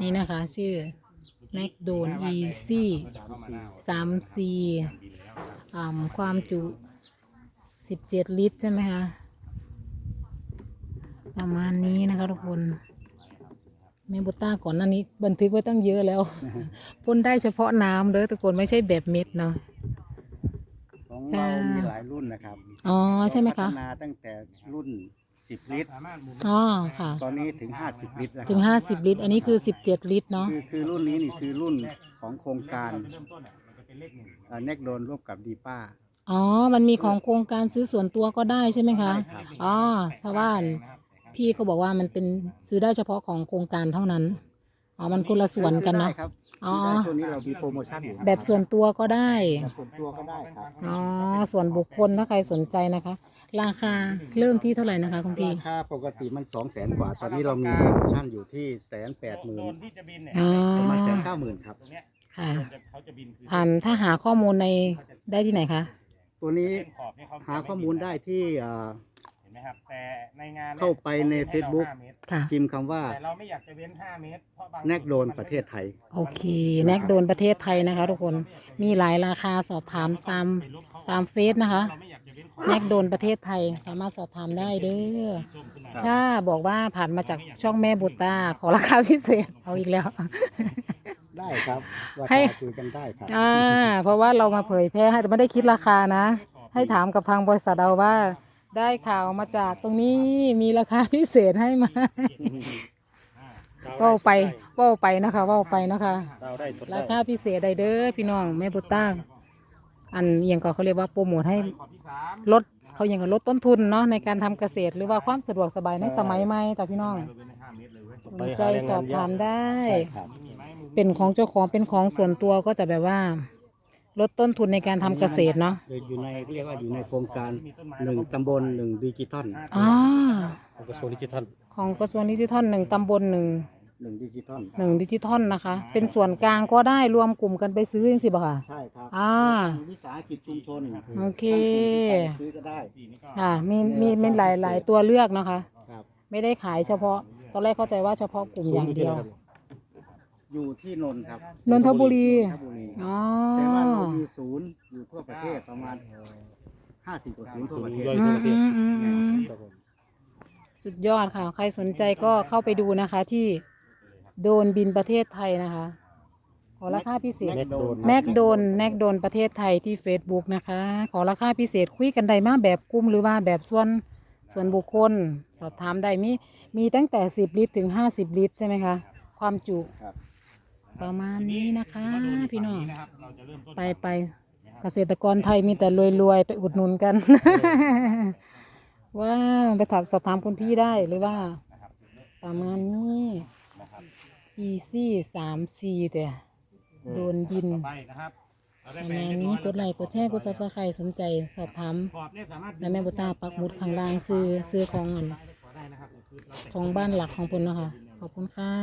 นี่นะคะ ชื่อแมคโดนอีซี่สามซีอ่าความจุสิบเจ็ดลิตร ใช่ไหมคะ ประมาณนี้นะคะทุกคนแม่บุต้าก่อนหน้านี้ บันทึกไว้ตั้งเยอะแล้วพ่นได้เฉพาะน้ำเด้อทุกคนไม่ใช่แบบเม็ดเนาะของเรามีหลายรุ่นนะครับ อ๋อ ใช่ไหมคะ พัฒนาตั้งแต่รุ่น 10ลิตร อ๋อค่ะ ตอนนี้ถึง50ลิตรแล้วถึงห้าสิบลิตร อันนี้คือสิบเจ็ดลิตรเนาะคือคือรุ่นนี้นี่คือรุ่นของโครงการเน็กโดนร่วมกับดีป้า อ๋อ มันมีของโครงการซื้อส่วนตัวก็ได้ใช่ไหมคะใช่ครับอ๋อเพราะว่าพี่เขาบอกว่ามันเป็นซื้อได้เฉพาะของโครงการเท่านั้น อ๋อมันคนละส่วนกันเนาะซื้อได้ครับอ๋อซื้ได้ช่วงนี้เรามีโปรโมชั่นอยู่แบบส่วนตัวก็ได้ แบบส่วนตัวก็ได้ครับอ๋อ ส่วนบุคคลถ้าใครสนใจนะคะ ราคาเริ่มที่เท่าไหร่นะคะคุณพี่ ราคาปกติมัน2 0 0แสนกว่า ตอนนี้เรามีโปรโมชั่นอยู่ที่แสนแปดหมื่นที่จะบินเนี่ยอ๋อ ประมาณแสนเก้าหมื่นครับ ตรงเนี้ยค่ะเขาจะบินคือผ่านถ้าหาข้อมูลในได้ที่ไหนคะ ตัวนี้เส้นขอบเนี่ยเขาจะหาข้อมูลได้ที่อ่า เห็นไหมครับแต่ในงานนี่ยเข้าไปในขจะว้ Facebook ห้าเมตร ค่ะ พิมพ์คำว่าแต่เราไม่อยากจะเว้น 5 เมตร เพราะบางแนกโดนประเทศไทย โอเค แนกโดนประเทศไทยนะคะ ทุกคน มีหลายราคาสอบถามตามตามเฟซนะคะ เราไม่อยากจะเว้นขอบแนกโดนประเทศไทยสามารถสอบถามได้เด้อ ส้มขึ้นมา ถ้าบอกว่าผ่านมาจากช่องแม่บุตาขอราคาพิเศษ เอาอีกแล้ว ได้ครับราให้ คาคุยกันได้ครับ อ่า เพราะว่าเรามาเผยแพร่ให้แต่ไม่ได้คิดราคานะ ให้ถามกับทางบริษัทเอาว่า ได้ข่าวมาจากตรงนี้มีราคาพิเศษให้มาเว่าไปเว่าไปนะคะเว่าไปนะคะ เราได้สดราคาพิเศษใดเด้อพี่น้องแม่บุตาอันเอียงก็เขาเรียกว่าโปรโมทให้ขอบที่สามลดเขายังก็ลดต้นทุนเนาะในการทำเกษตรหรือว่าความสะดวกสบายในสมัยใหม่จ้ะพี่น้องเราเว้นให้ห้าเมตรเลยเว้ยสนใจสอบถามได้ ใช่ครับมีไหมมือเป็นของเจ้าของเป็นของส่วนตัวก็จะแบบว่า ลดต้นทุนในการทำเกษตรเนาะอยู่ในเรียกว่าอยู่ในโครงการหนึ่งตำบลหนึ่งดิจิทัลอ่ากระทรวงดิจิทัลของกระทรวงดิจิทัลหนึ่งตำบลหนึ่งหนึ่งดิจิทัลหนึ่งดิจิทัลนะคะ เป็นส่วนกลางก็ได้รวมกลุ่มกันไปซื้อยังสิบ่ค่ะ ใช่ครับ อ่าวิสาหกิจชุมชนโอเคซื้อก็ได้ค่ะมีมีมีหลายหลายตัวเลือกนะคะครับไม่ได้ขายเฉพาะ ตอนแรกเข้าใจว่าเฉพาะกลุ่มอย่างเดียว อยู่ที่นนท์ครับนนทบุรี นนทบุรีอ๋อ แต่ว่าเรามีศูนย์อยู่ทั่วประเทศประมาณห้าสิบกว่าศูนย์ทั่วประเทศ อืมอืมอืมอืมสุดยอดค่ะ ใครสนใจก็เข้าไปดูนะคะ ที่โดนบินประเทศไทยนะคะ ขอราคาพิเศษแน็กโดน แนกโดนแนกโดนประเทศไทยที่ Facebook นะคะ ขอราคาพิเศษคุยกันได้มาแบบกลุ่มหรือว่าแบบส่วนส่วนบุคคล สอบถามได้มีมีตั้งแต่ 10 ลิตรถึง 50 ลิตรใช่ไหมคะ ความจุครับ ประมาณนี้นะคะ พี่น้องนะครับเราจะเริ่มต้นไปไปเกษตรกรไทยมีแต่รวยๆ ไปอุดหนุนกันว้าวไปถามสอบถามคุณพี่ได้หรือว่า ประมาณนี้ easy สามสี่แต่โดนยินต่อไปนะครับเราปได้ระไปมาณเรียบร้นี้อยกดไลค์กดแชร์กดซับสไครต์สนใจสอบถามขอบเนี่ยสามารถและแม่บุตาปักหมุดข้างล่างซื้อซื้อของอันได้นะครับคือเราแต่งของบ้านหลักของเพิ่นเนาะคะขอบคุณค่ะ